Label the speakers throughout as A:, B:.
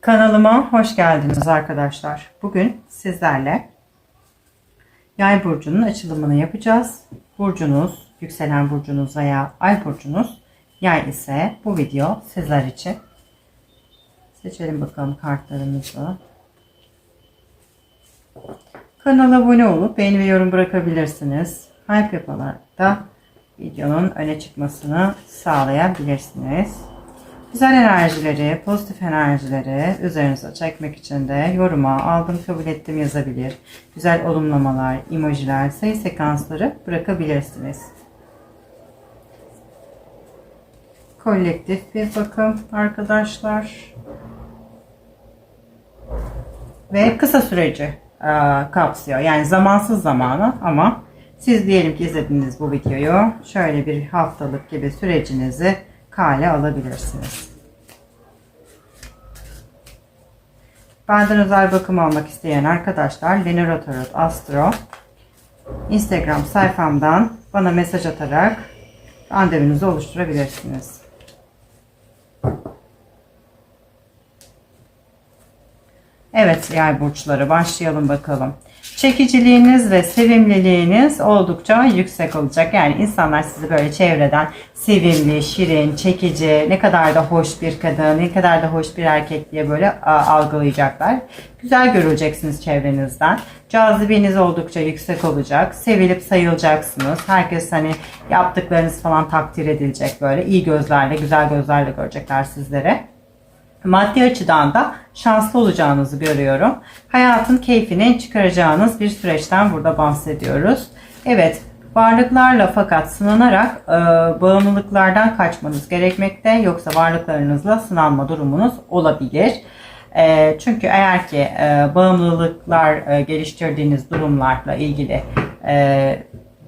A: Kanalıma hoş geldiniz arkadaşlar. Bugün sizlerle Yay burcunun açılımını yapacağız. Burcunuz, yükselen burcunuz veya ay burcunuz Yay ise bu video sizler için. Seçelim bakalım kartlarımızı. Kanala abone olup beğeni ve yorum bırakabilirsiniz. Hype yaparak da videonun öne çıkmasını sağlayabilirsiniz. Güzel enerjileri, pozitif enerjileri üzerinize çekmek için de yoruma aldım kabul ettim yazabilir. Güzel olumlamalar, emojiler, sayı sekansları bırakabilirsiniz. Kolektif bir bakım arkadaşlar. Ve kısa süreci e, kapsıyor. Yani zamansız zamanı ama siz diyelim ki izlediğiniz bu videoyu şöyle bir haftalık gibi sürecinizi kale alabilirsiniz. Benden özel bakım almak isteyen arkadaşlar Lenora Tarot Astro Instagram sayfamdan bana mesaj atarak randevunuzu oluşturabilirsiniz. Evet yay burçları başlayalım bakalım. Çekiciliğiniz ve sevimliliğiniz oldukça yüksek olacak. Yani insanlar sizi böyle çevreden sevimli, şirin, çekici, ne kadar da hoş bir kadın, ne kadar da hoş bir erkek diye böyle algılayacaklar. Güzel görüleceksiniz çevrenizden. Cazibeniz oldukça yüksek olacak. Sevilip sayılacaksınız. Herkes hani yaptıklarınız falan takdir edilecek böyle. iyi gözlerle, güzel gözlerle görecekler sizlere. Maddi açıdan da şanslı olacağınızı görüyorum. Hayatın keyfini çıkaracağınız bir süreçten burada bahsediyoruz. Evet, varlıklarla fakat sınanarak e, bağımlılıklardan kaçmanız gerekmekte. Yoksa varlıklarınızla sınanma durumunuz olabilir. E, çünkü eğer ki e, bağımlılıklar e, geliştirdiğiniz durumlarla ilgili e,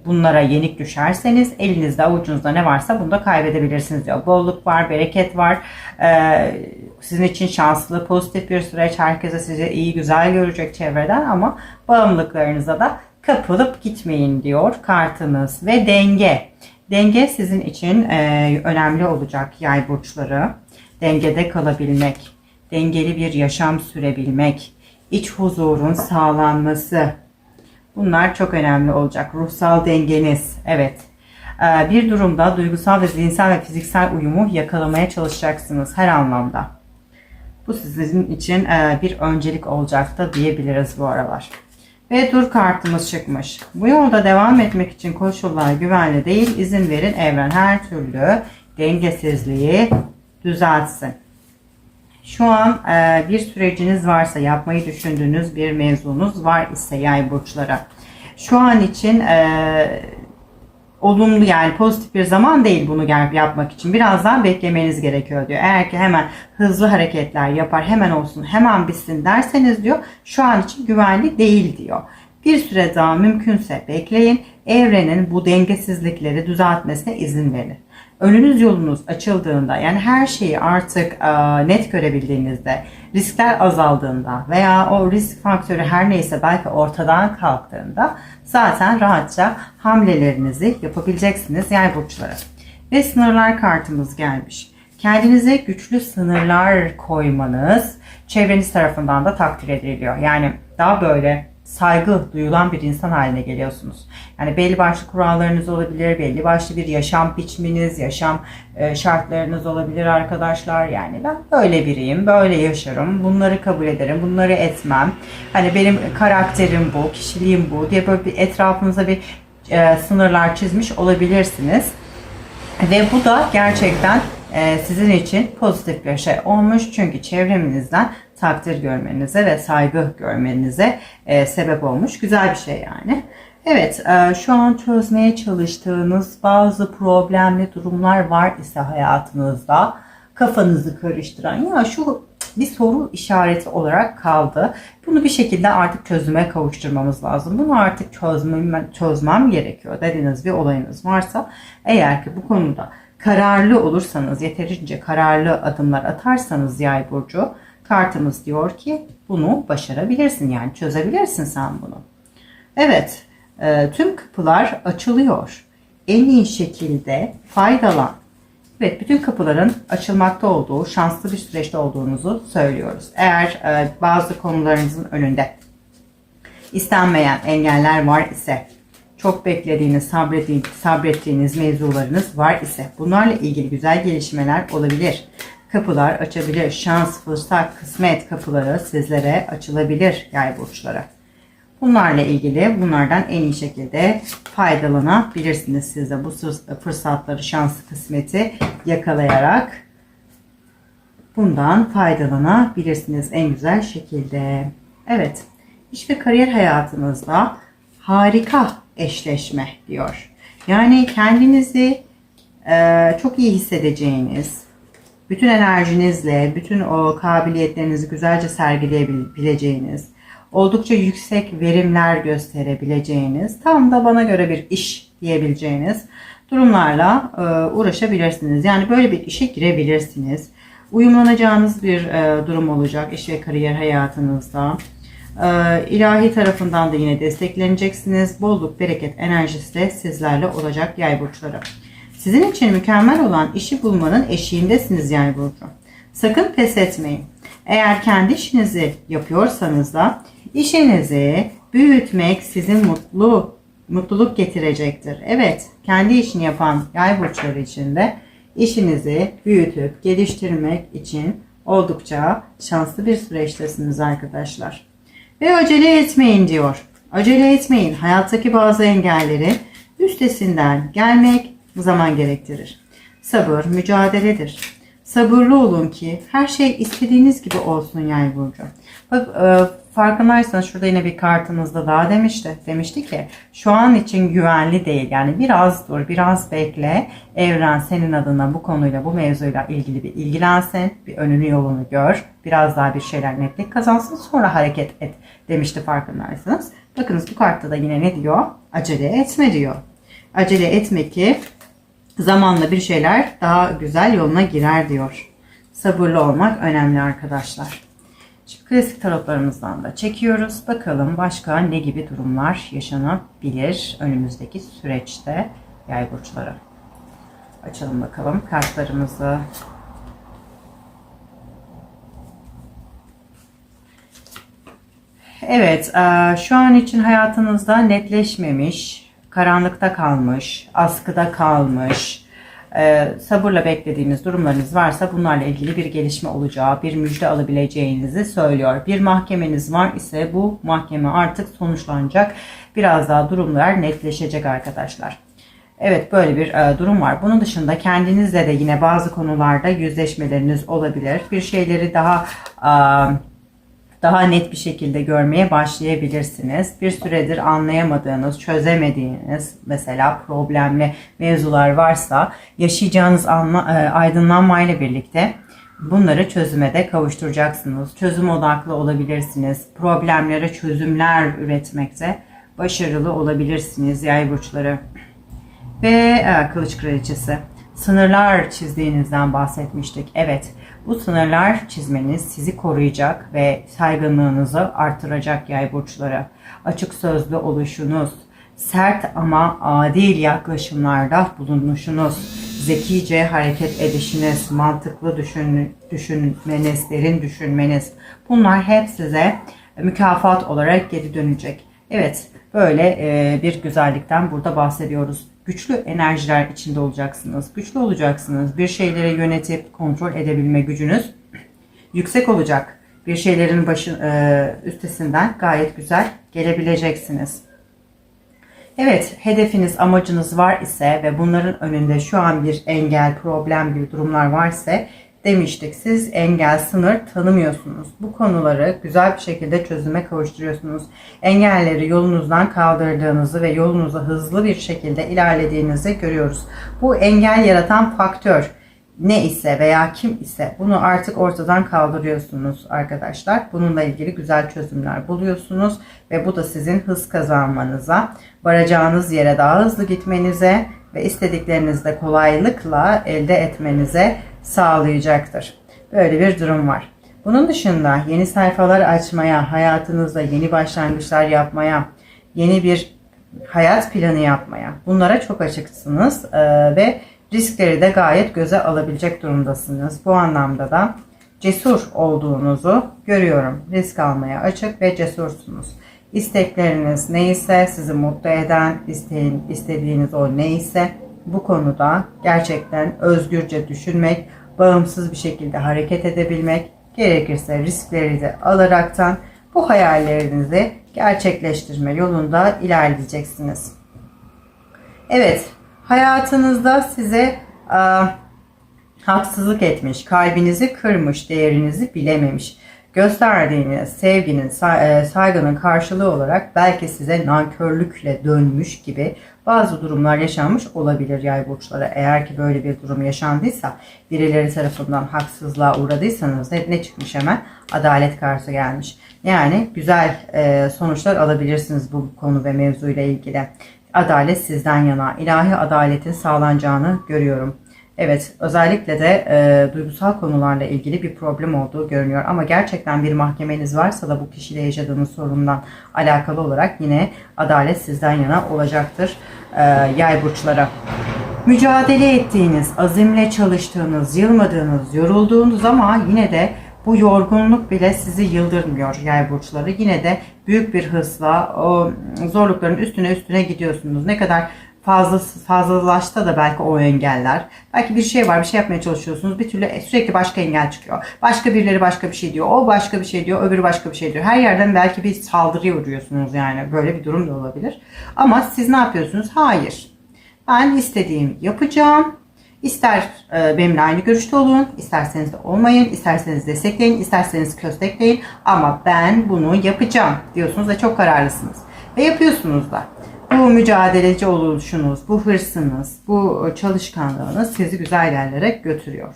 A: bunlara yenik düşerseniz elinizde avucunuzda ne varsa bunu da kaybedebilirsiniz diyor. Bolluk var, bereket var. Ee, sizin için şanslı, pozitif bir süreç. Herkese sizi iyi, güzel görecek çevreden ama bağımlılıklarınıza da kapılıp gitmeyin diyor kartınız. Ve denge. Denge sizin için e, önemli olacak yay burçları. Dengede kalabilmek, dengeli bir yaşam sürebilmek, iç huzurun sağlanması, Bunlar çok önemli olacak. Ruhsal dengeniz. Evet. Ee, bir durumda duygusal ve zihinsel ve fiziksel uyumu yakalamaya çalışacaksınız her anlamda. Bu sizin için e, bir öncelik olacak da diyebiliriz bu aralar. Ve dur kartımız çıkmış. Bu yolda devam etmek için koşullar güvenli değil. İzin verin evren her türlü dengesizliği düzeltsin. Şu an e, bir süreciniz varsa yapmayı düşündüğünüz bir mevzunuz var ise yay burçlara. Şu an için e, olumlu yani pozitif bir zaman değil bunu yapmak için. Birazdan beklemeniz gerekiyor diyor. Eğer ki hemen hızlı hareketler yapar hemen olsun hemen bitsin derseniz diyor şu an için güvenli değil diyor. Bir süre daha mümkünse bekleyin. Evrenin bu dengesizlikleri düzeltmesine izin verin önünüz yolunuz açıldığında yani her şeyi artık e, net görebildiğinizde riskler azaldığında veya o risk faktörü her neyse belki ortadan kalktığında zaten rahatça hamlelerinizi yapabileceksiniz yay burçları. Ve sınırlar kartımız gelmiş. Kendinize güçlü sınırlar koymanız çevreniz tarafından da takdir ediliyor. Yani daha böyle saygı duyulan bir insan haline geliyorsunuz. Yani belli başlı kurallarınız olabilir, belli başlı bir yaşam biçiminiz, yaşam e, şartlarınız olabilir arkadaşlar. Yani ben böyle biriyim, böyle yaşarım, bunları kabul ederim, bunları etmem. Hani benim karakterim bu, kişiliğim bu diye böyle bir etrafınıza bir e, sınırlar çizmiş olabilirsiniz. Ve bu da gerçekten e, sizin için pozitif bir şey olmuş. Çünkü çevreminizden takdir görmenize ve saygı görmenize e, sebep olmuş. Güzel bir şey yani. Evet, e, şu an çözmeye çalıştığınız bazı problemli durumlar var ise hayatınızda kafanızı karıştıran ya şu bir soru işareti olarak kaldı. Bunu bir şekilde artık çözüme kavuşturmamız lazım. Bunu artık çözmem, çözmem gerekiyor dediğiniz bir olayınız varsa eğer ki bu konuda kararlı olursanız, yeterince kararlı adımlar atarsanız yay burcu kartımız diyor ki bunu başarabilirsin yani çözebilirsin sen bunu. Evet e, tüm kapılar açılıyor. En iyi şekilde faydalan. Evet, bütün kapıların açılmakta olduğu, şanslı bir süreçte olduğunuzu söylüyoruz. Eğer e, bazı konularınızın önünde istenmeyen engeller var ise, çok beklediğiniz, sabrettiğiniz, sabrettiğiniz mevzularınız var ise bunlarla ilgili güzel gelişmeler olabilir. Kapılar açabilir. Şans, fırsat, kısmet kapıları sizlere açılabilir yay burçları. Bunlarla ilgili bunlardan en iyi şekilde faydalanabilirsiniz siz de bu fırs- fırsatları, şansı, kısmeti yakalayarak bundan faydalanabilirsiniz en güzel şekilde. Evet, iş ve kariyer hayatınızda harika eşleşme diyor. Yani kendinizi çok iyi hissedeceğiniz, bütün enerjinizle, bütün o kabiliyetlerinizi güzelce sergileyebileceğiniz, oldukça yüksek verimler gösterebileceğiniz, tam da bana göre bir iş diyebileceğiniz durumlarla e, uğraşabilirsiniz. Yani böyle bir işe girebilirsiniz. Uyumlanacağınız bir e, durum olacak iş ve kariyer hayatınızda. E, ilahi tarafından da yine destekleneceksiniz. Bolluk, bereket enerjisi de sizlerle olacak yay burçları. Sizin için mükemmel olan işi bulmanın eşiğindesiniz yay burcu. Sakın pes etmeyin. Eğer kendi işinizi yapıyorsanız da işinizi büyütmek sizin mutlu mutluluk getirecektir. Evet, kendi işini yapan yay burçları için de işinizi büyütüp geliştirmek için oldukça şanslı bir süreçtesiniz arkadaşlar. Ve acele etmeyin diyor. Acele etmeyin. Hayattaki bazı engelleri üstesinden gelmek zaman gerektirir. Sabır mücadeledir. Sabırlı olun ki her şey istediğiniz gibi olsun yay burcu. Bak e, farkındaysanız şurada yine bir kartınızda daha demişti. Demişti ki şu an için güvenli değil. Yani biraz dur, biraz bekle. Evren senin adına bu konuyla, bu mevzuyla ilgili bir ilgilensin. Bir önünü yolunu gör. Biraz daha bir şeyler netlik kazansın. Sonra hareket et demişti farkındaysanız. Bakınız bu kartta da yine ne diyor? Acele etme diyor. Acele etme ki zamanla bir şeyler daha güzel yoluna girer diyor. Sabırlı olmak önemli arkadaşlar. Şimdi klasik tarotlarımızdan da çekiyoruz. Bakalım başka ne gibi durumlar yaşanabilir önümüzdeki süreçte yay burçları. Açalım bakalım kartlarımızı. Evet, şu an için hayatınızda netleşmemiş, karanlıkta kalmış, askıda kalmış, e, sabırla beklediğiniz durumlarınız varsa bunlarla ilgili bir gelişme olacağı, bir müjde alabileceğinizi söylüyor. Bir mahkemeniz var ise bu mahkeme artık sonuçlanacak. Biraz daha durumlar netleşecek arkadaşlar. Evet böyle bir e, durum var. Bunun dışında kendinizle de yine bazı konularda yüzleşmeleriniz olabilir. Bir şeyleri daha e, daha net bir şekilde görmeye başlayabilirsiniz. Bir süredir anlayamadığınız, çözemediğiniz mesela problemli mevzular varsa yaşayacağınız anla, e, aydınlanmayla birlikte bunları çözüme de kavuşturacaksınız. Çözüm odaklı olabilirsiniz. Problemlere çözümler üretmekte başarılı olabilirsiniz yay burçları. Ve e, kılıç kraliçesi. Sınırlar çizdiğinizden bahsetmiştik. Evet bu sınırlar çizmeniz sizi koruyacak ve saygınlığınızı artıracak yay burçları. Açık sözlü oluşunuz, sert ama adil yaklaşımlarda bulunuşunuz, zekice hareket edişiniz, mantıklı düşün, düşünmeniz, derin düşünmeniz bunlar hep size mükafat olarak geri dönecek. Evet böyle bir güzellikten burada bahsediyoruz güçlü enerjiler içinde olacaksınız. Güçlü olacaksınız. Bir şeyleri yönetip kontrol edebilme gücünüz yüksek olacak. Bir şeylerin başın e, üstesinden gayet güzel gelebileceksiniz. Evet, hedefiniz, amacınız var ise ve bunların önünde şu an bir engel, problem gibi durumlar varsa demiştik. Siz engel, sınır tanımıyorsunuz. Bu konuları güzel bir şekilde çözüme kavuşturuyorsunuz. Engelleri yolunuzdan kaldırdığınızı ve yolunuza hızlı bir şekilde ilerlediğinizi görüyoruz. Bu engel yaratan faktör ne ise veya kim ise bunu artık ortadan kaldırıyorsunuz arkadaşlar. Bununla ilgili güzel çözümler buluyorsunuz ve bu da sizin hız kazanmanıza, varacağınız yere daha hızlı gitmenize ve istediklerinizi de kolaylıkla elde etmenize sağlayacaktır. Böyle bir durum var. Bunun dışında yeni sayfalar açmaya, hayatınızda yeni başlangıçlar yapmaya, yeni bir hayat planı yapmaya bunlara çok açıksınız ee, ve Riskleri de gayet göze alabilecek durumdasınız. Bu anlamda da cesur olduğunuzu görüyorum. Risk almaya açık ve cesursunuz. İstekleriniz neyse, sizi mutlu eden, isteğin, istediğiniz o neyse bu konuda gerçekten özgürce düşünmek, bağımsız bir şekilde hareket edebilmek, gerekirse riskleri de alaraktan bu hayallerinizi gerçekleştirme yolunda ilerleyeceksiniz. Evet, hayatınızda size aa, haksızlık etmiş, kalbinizi kırmış, değerinizi bilememiş, gösterdiğiniz sevginin, e, saygının karşılığı olarak belki size nankörlükle dönmüş gibi bazı durumlar yaşanmış olabilir yay burçları. Eğer ki böyle bir durum yaşandıysa, birileri tarafından haksızlığa uğradıysanız ne çıkmış hemen? Adalet kartı gelmiş. Yani güzel e, sonuçlar alabilirsiniz bu konu ve mevzuyla ilgili. Adalet sizden yana, ilahi adaletin sağlanacağını görüyorum. Evet, özellikle de e, duygusal konularla ilgili bir problem olduğu görünüyor. Ama gerçekten bir mahkemeniz varsa da bu kişiyle yaşadığınız sorundan alakalı olarak yine adalet sizden yana olacaktır e, yay burçlara. Mücadele ettiğiniz, azimle çalıştığınız, yılmadığınız, yorulduğunuz ama yine de bu yorgunluk bile sizi yıldırmıyor yay burçları. Yine de büyük bir hırsla o zorlukların üstüne üstüne gidiyorsunuz. Ne kadar fazla fazlalaşsa da belki o engeller. Belki bir şey var, bir şey yapmaya çalışıyorsunuz. Bir türlü sürekli başka engel çıkıyor. Başka birileri başka bir şey diyor. O başka bir şey diyor, öbürü başka bir şey diyor. Her yerden belki bir saldırıya uğruyorsunuz yani. Böyle bir durum da olabilir. Ama siz ne yapıyorsunuz? Hayır. Ben istediğimi yapacağım. İster e, benimle aynı görüşte olun, isterseniz de olmayın, isterseniz destekleyin, isterseniz köstekleyin ama ben bunu yapacağım diyorsunuz ve çok kararlısınız. Ve yapıyorsunuz da. Bu mücadeleci oluşunuz, bu hırsınız, bu çalışkanlığınız sizi güzel yerlere götürüyor.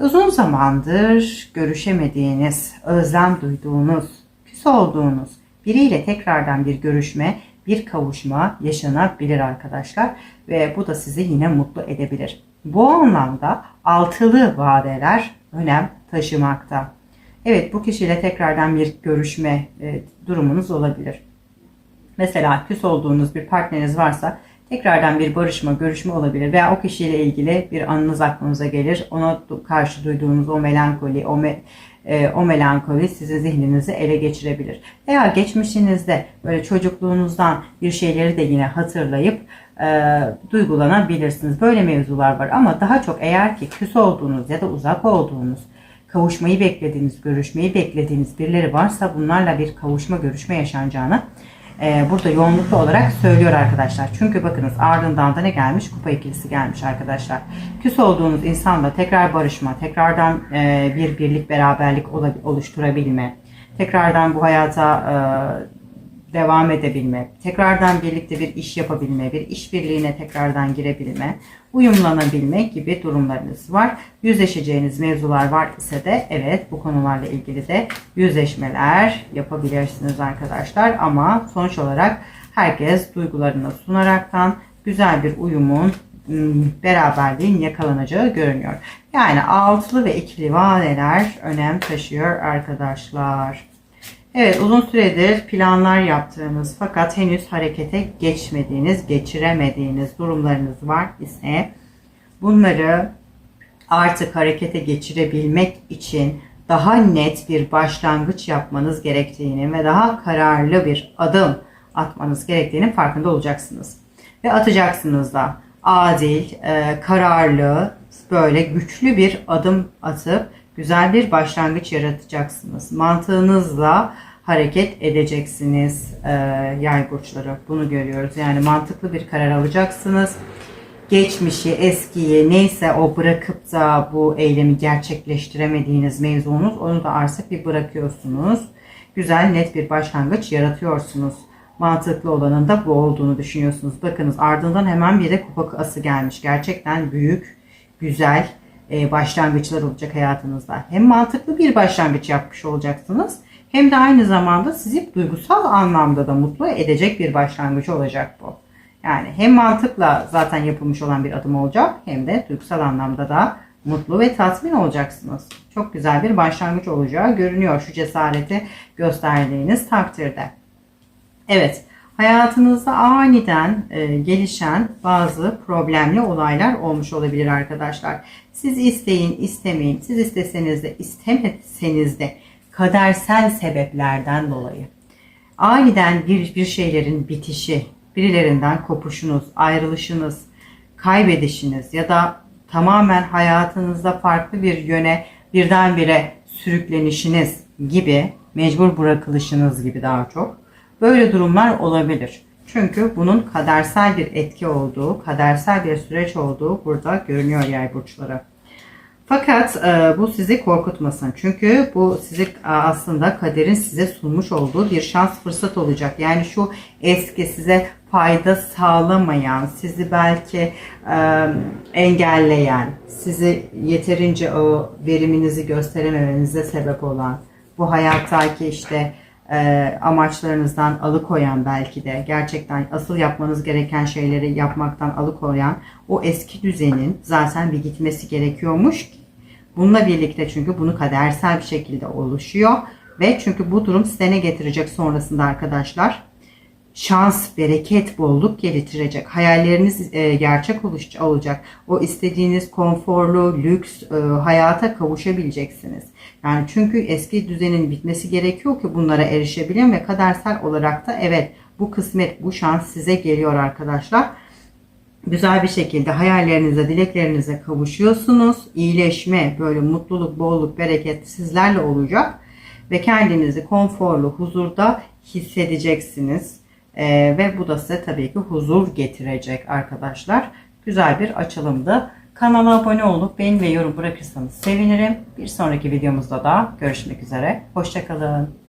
A: Uzun zamandır görüşemediğiniz, özlem duyduğunuz, küs olduğunuz biriyle tekrardan bir görüşme, bir kavuşma yaşanabilir arkadaşlar ve bu da sizi yine mutlu edebilir. Bu anlamda altılı vadeler önem taşımakta. Evet bu kişiyle tekrardan bir görüşme e, durumunuz olabilir. Mesela küs olduğunuz bir partneriniz varsa tekrardan bir barışma, görüşme olabilir veya o kişiyle ilgili bir anınız aklınıza gelir. Ona karşı duyduğunuz o melankoli, o, me, e, o melankoli sizin zihninizi ele geçirebilir. Veya geçmişinizde böyle çocukluğunuzdan bir şeyleri de yine hatırlayıp e, duygulanabilirsiniz. Böyle mevzular var ama daha çok eğer ki küs olduğunuz ya da uzak olduğunuz kavuşmayı beklediğiniz, görüşmeyi beklediğiniz birileri varsa bunlarla bir kavuşma, görüşme yaşanacağını e, burada yoğunluklu olarak söylüyor arkadaşlar. Çünkü bakınız ardından da ne gelmiş? Kupa ikilisi gelmiş arkadaşlar. Küs olduğunuz insanla tekrar barışma, tekrardan e, bir birlik, beraberlik oluşturabilme, tekrardan bu hayata e, devam edebilme, tekrardan birlikte bir iş yapabilme, bir işbirliğine tekrardan girebilme, uyumlanabilme gibi durumlarınız var. Yüzleşeceğiniz mevzular var ise de evet bu konularla ilgili de yüzleşmeler yapabilirsiniz arkadaşlar. Ama sonuç olarak herkes duygularını sunaraktan güzel bir uyumun beraberliğin yakalanacağı görünüyor. Yani altılı ve ikili vadeler önem taşıyor arkadaşlar. Evet uzun süredir planlar yaptığınız fakat henüz harekete geçmediğiniz, geçiremediğiniz durumlarınız var ise bunları artık harekete geçirebilmek için daha net bir başlangıç yapmanız gerektiğini ve daha kararlı bir adım atmanız gerektiğinin farkında olacaksınız. Ve atacaksınız da adil, e, kararlı, böyle güçlü bir adım atıp güzel bir başlangıç yaratacaksınız. Mantığınızla hareket edeceksiniz e, yay burçları. Bunu görüyoruz. Yani mantıklı bir karar alacaksınız. Geçmişi, eskiyi neyse o bırakıp da bu eylemi gerçekleştiremediğiniz mevzunuz onu da artık bir bırakıyorsunuz. Güzel net bir başlangıç yaratıyorsunuz. Mantıklı olanın da bu olduğunu düşünüyorsunuz. Bakınız ardından hemen bir de kupa ası gelmiş. Gerçekten büyük, güzel başlangıçlar olacak hayatınızda. Hem mantıklı bir başlangıç yapmış olacaksınız hem de aynı zamanda sizi duygusal anlamda da mutlu edecek bir başlangıç olacak bu. Yani hem mantıkla zaten yapılmış olan bir adım olacak hem de duygusal anlamda da mutlu ve tatmin olacaksınız. Çok güzel bir başlangıç olacağı görünüyor şu cesareti gösterdiğiniz takdirde. Evet Hayatınızda aniden e, gelişen bazı problemli olaylar olmuş olabilir arkadaşlar. Siz isteyin, istemeyin. Siz isteseniz de, istemeseniz de kadersel sebeplerden dolayı aniden bir, bir şeylerin bitişi, birilerinden kopuşunuz, ayrılışınız, kaybedişiniz ya da tamamen hayatınızda farklı bir yöne birdenbire sürüklenişiniz gibi, mecbur bırakılışınız gibi daha çok böyle durumlar olabilir. Çünkü bunun kadersel bir etki olduğu, kadersel bir süreç olduğu burada görünüyor yay burçları. Fakat e, bu sizi korkutmasın. Çünkü bu sizi aslında kaderin size sunmuş olduğu bir şans fırsat olacak. Yani şu eski size fayda sağlamayan, sizi belki e, engelleyen, sizi yeterince o veriminizi gösterememenize sebep olan, bu hayattaki işte e, amaçlarınızdan alıkoyan belki de gerçekten asıl yapmanız gereken şeyleri yapmaktan alıkoyan o eski düzenin zaten bir gitmesi gerekiyormuş. Bununla birlikte çünkü bunu kadersel bir şekilde oluşuyor ve çünkü bu durum size ne getirecek sonrasında arkadaşlar? Şans, bereket, bolluk getirecek. Hayalleriniz e, gerçek olacak. O istediğiniz konforlu, lüks e, hayata kavuşabileceksiniz. Yani çünkü eski düzenin bitmesi gerekiyor ki bunlara erişebilin ve kadersel olarak da evet bu kısmet, bu şans size geliyor arkadaşlar. Güzel bir şekilde hayallerinize, dileklerinize kavuşuyorsunuz. İyileşme, böyle mutluluk, bolluk, bereket sizlerle olacak. Ve kendinizi konforlu, huzurda hissedeceksiniz. Ee, ve bu da size tabii ki huzur getirecek arkadaşlar. Güzel bir açılımdı. Kanala abone olup beğen ve yorum bırakırsanız sevinirim. Bir sonraki videomuzda da görüşmek üzere. Hoşçakalın.